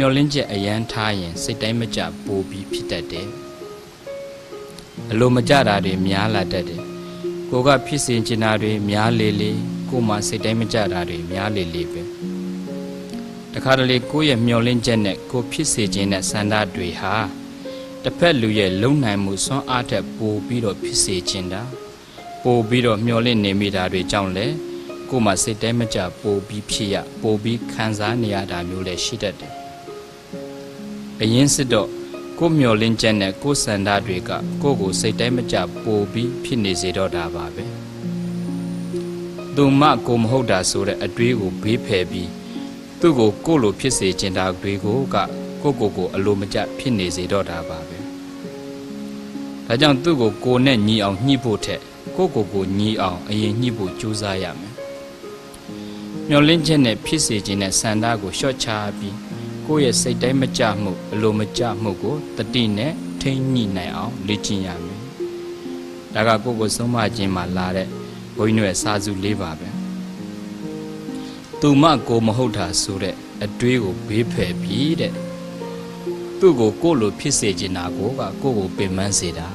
မျောလင်းချက်အရန်ထားရင် စိတ်တိုင်းမကြပိုးပြီးဖြစ်တတ်တယ်အလိုမကြတာတွေများလာတတ်တယ်ကိုကဖြစ်စေချင်တာတွေများလေလေကိုမှစိတ်တိုင်းမကြတာတွေများလေလေပဲတခါတလေကိုယ့်ရဲ့မျောလင်းချက်နဲ့ကိုဖြစ်စေခြင်းနဲ့စန္ဒတွေဟာတစ်ဖက်လူရဲ့လုံနိုင်မှုစွမ်းအားထက်ပိုပြီးတော့ဖြစ်စေခြင်းတာပိုပြီးတော့မျောလင့်နေမိတာတွေကြောင့်လေကိုမှစိတ်တိုင်းမကြပိုပြီးဖြစ်ရပိုပြီးခံစားနေရတာမျိုးလည်းရှိတတ်တယ် အရင်စစ်တော့ကိုမျောလင်းချက်နဲ့ကိုစန္ဒတွေကကိုကိုစိတ်တိုင်းမကြပိုပြီးဖြစ်နေစေတော့တာပါပဲသူမကိုမဟုတ်တာဆိုတဲ့အတွေးကိုဘေးဖယ်ပြီးသူ့ကိုကိုလိုဖြစ်စေချင်တာတွေကိုကကိုကိုကိုအလိုမကျဖြစ်နေစေတော့တာပါပဲဒါကြောင့်သူ့ကိုကိုနဲ့ညီအောင်ညှိဖို့ထက်ကိုကိုကိုညီအောင်အရင်ညှိဖို့ကြိုးစားရမယ်မျောလင်းချက်နဲ့ဖြစ်စေခြင်းနဲ့စန္ဒကိုရှော့ချပြီး ကိုယ့်ရဲ့စိတ်တိုင်းမကြမှုအလိုမကြမှုကိုတတိနဲ့ထိမ့်ညှိနိုင်အောင်လေ့ကျင့်ရမယ်။ဒါကကိုယ့်ကိုဆုံးမခြင်းမှာလာတဲ့ဘုန်းကြီးတို့ရဲ့စာစုလေးပါပဲ။သူမကိုမဟုတ်တာဆိုတဲ့အတွေးကိုဘေးဖယ်ပြီးတဲ့သူ့ကိုကိုယ့်လိုဖြစ်စေချင်တာကိုကကိုယ့်ကိုပင်ပန်းစေတာ